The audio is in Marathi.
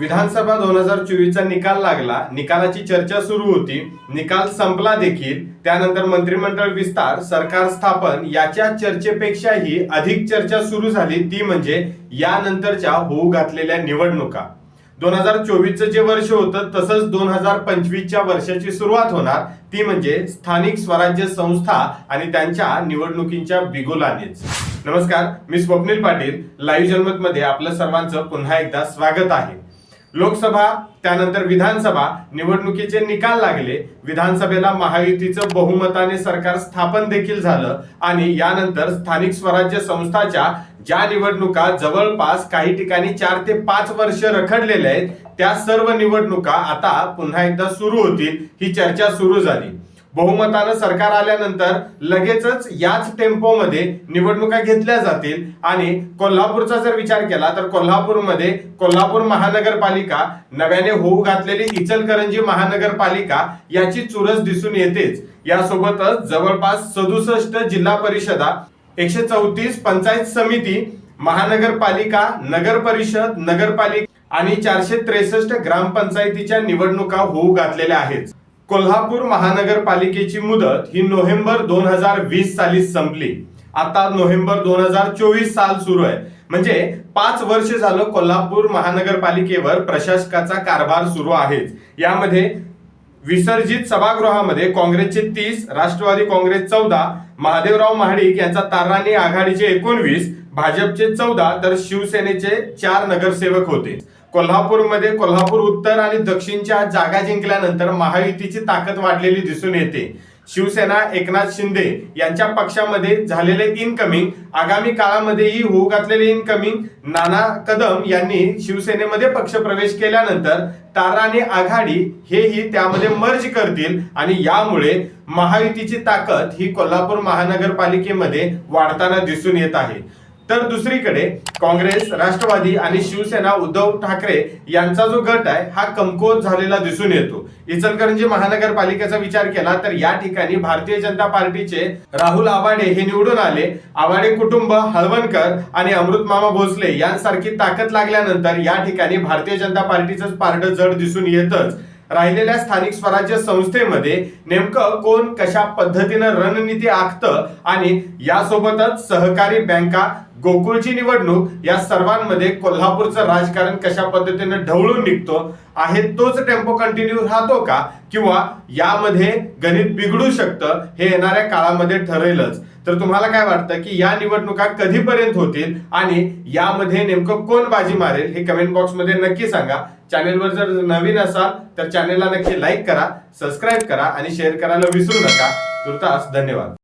विधानसभा दोन हजार चोवीसचा निकाल लागला. निकालाची चर्चा सुरू होती. निकाल संपला देखील. त्यानंतर मंत्रिमंडळ विस्तार सरकार स्थापन याच्या चर्चेपेक्षाही अधिक चर्चा सुरू झाली. ती म्हणजे यानंतरच्या होऊ घातलेल्या निवडणुका. दोन हजार चोवीसचं जे वर्ष होतं तसंच दोन हजार पंचवीसच्या वर्षाची सुरुवात होणार. ती म्हणजे स्थानिक स्वराज्य संस्था आणि त्यांच्या निवडणुकींच्या बिगुलानेच. नमस्कार मी स्वप्नील पाटील. लाईव्ह जनमत मध्ये आपलं सर्वांचं पुन्हा एकदा स्वागत आहे. लोकसभा त्यानंतर विधानसभा निवडणुकीचे निकाल लागले. विधानसभेला महायुतीचं बहुमताने सरकार स्थापन देखील झालं आणि यानंतर स्थानिक स्वराज्य संस्थाच्या ज्या निवडणुका जवळपास काही ठिकाणी चार ते पाच वर्ष रखडलेल्या आहेत त्या सर्व निवडणुका आता पुन्हा एकदा सुरू होतील ही चर्चा सुरू झाली. बहुमतानं सरकार आल्यानंतर लगेचच याच टेम्पोमध्ये निवडणुका घेतल्या जातील. आणि कोल्हापूरचा जर विचार केला तर कोल्हापूरमध्ये कोल्हापूर महानगरपालिका नव्याने होऊ घातलेली इचलकरंजी महानगरपालिका याची चुरस दिसून येतेच. यासोबतच जवळपास सदुसष्ट जिल्हा परिषदा एकशे चौतीस पंचायत समिती महानगरपालिका नगर परिषद नगरपालिका आणि चारशे त्रेसष्ट ग्रामपंचायतीच्या निवडणुका होऊ घातलेल्या आहेत. कोल्हापूर महानगरपालिकेची मुदत ही नोव्हेंबर दोन हजार वीस साली संपली. आता नोव्हेंबर दोन हजार चोवीस साल सुरू आहे. म्हणजे पाच वर्ष झालं कोल्हापूर महानगरपालिकेवर प्रशासकाचा कारभार सुरू आहेच यामध्ये विसर्जित सभागृहामध्ये काँग्रेसचे तीस राष्ट्रवादी काँग्रेस चौदा महादेवराव महाडिक यांचा ताराणी आघाडीचे एकोणवीस भाजपचे चौदा तर शिवसेनेचे चार नगरसेवक होते. कोल्हापूरमध्ये कोल्हापूर उत्तर आणि दक्षिणच्या जागा जिंकल्यानंतर महायुतीची ताकद वाढलेली दिसून येते. शिवसेना एकनाथ शिंदे यांच्या पक्षामध्ये झालेले इनकमिंग आगामी काळामध्येही होऊ घातलेले इनकमिंग नाना कदम यांनी शिवसेनेमध्ये पक्षप्रवेश केल्यानंतर तारा आणि आघाडी हेही त्यामध्ये मर्ज करतील आणि यामुळे महायुतीची ताकद ही कोल्हापूर महानगरपालिकेमध्ये वाढताना दिसून येत आहे. तर दुसरीकडे काँग्रेस राष्ट्रवादी आणि शिवसेना उद्धव ठाकरे यांचा जो गट आहे हा कमकुवत झालेला दिसून येतो. इचलकरंजी महानगरपालिकेचा विचार केला तर या ठिकाणी भारतीय जनता पार्टीचे राहुल आवाडे हे निवडून आले. आवाडे कुटुंब हळवणकर आणि अमृत मामा भोसले यांसारखी ताकद लागल्यानंतर या ठिकाणी भारतीय जनता पार्टीच पारडं जड दिसून येतच. राहिलेल्या स्थानिक स्वराज्य संस्थेमध्ये नेमकं कोण कशा पद्धतीनं रणनीती आखतं आणि यासोबतच सहकारी बँका गोकुळची निवडणूक या सर्वांमध्ये कोल्हापूरचं राजकारण कशा पद्धतीनं ढवळून निघतो आहे तोच टेम्पो कंटिन्यू राहतो का? किंवा यामध्ये गणित बिघडू शकतं हे येणाऱ्या काळामध्ये ठरेलच. तर तुम्हाला काय वाटतं की या निवडणुका कधीपर्यंत होतील आणि यामध्ये नेमकं कोण बाजी मारेल हे कमेंट बॉक्समध्ये नक्की सांगा. चॅनेलवर जर नवीन असाल तर चॅनेलला नक्की लाईक करा सबस्क्राईब करा आणि शेअर करायला विसरू नका. तुर्तास धन्यवाद.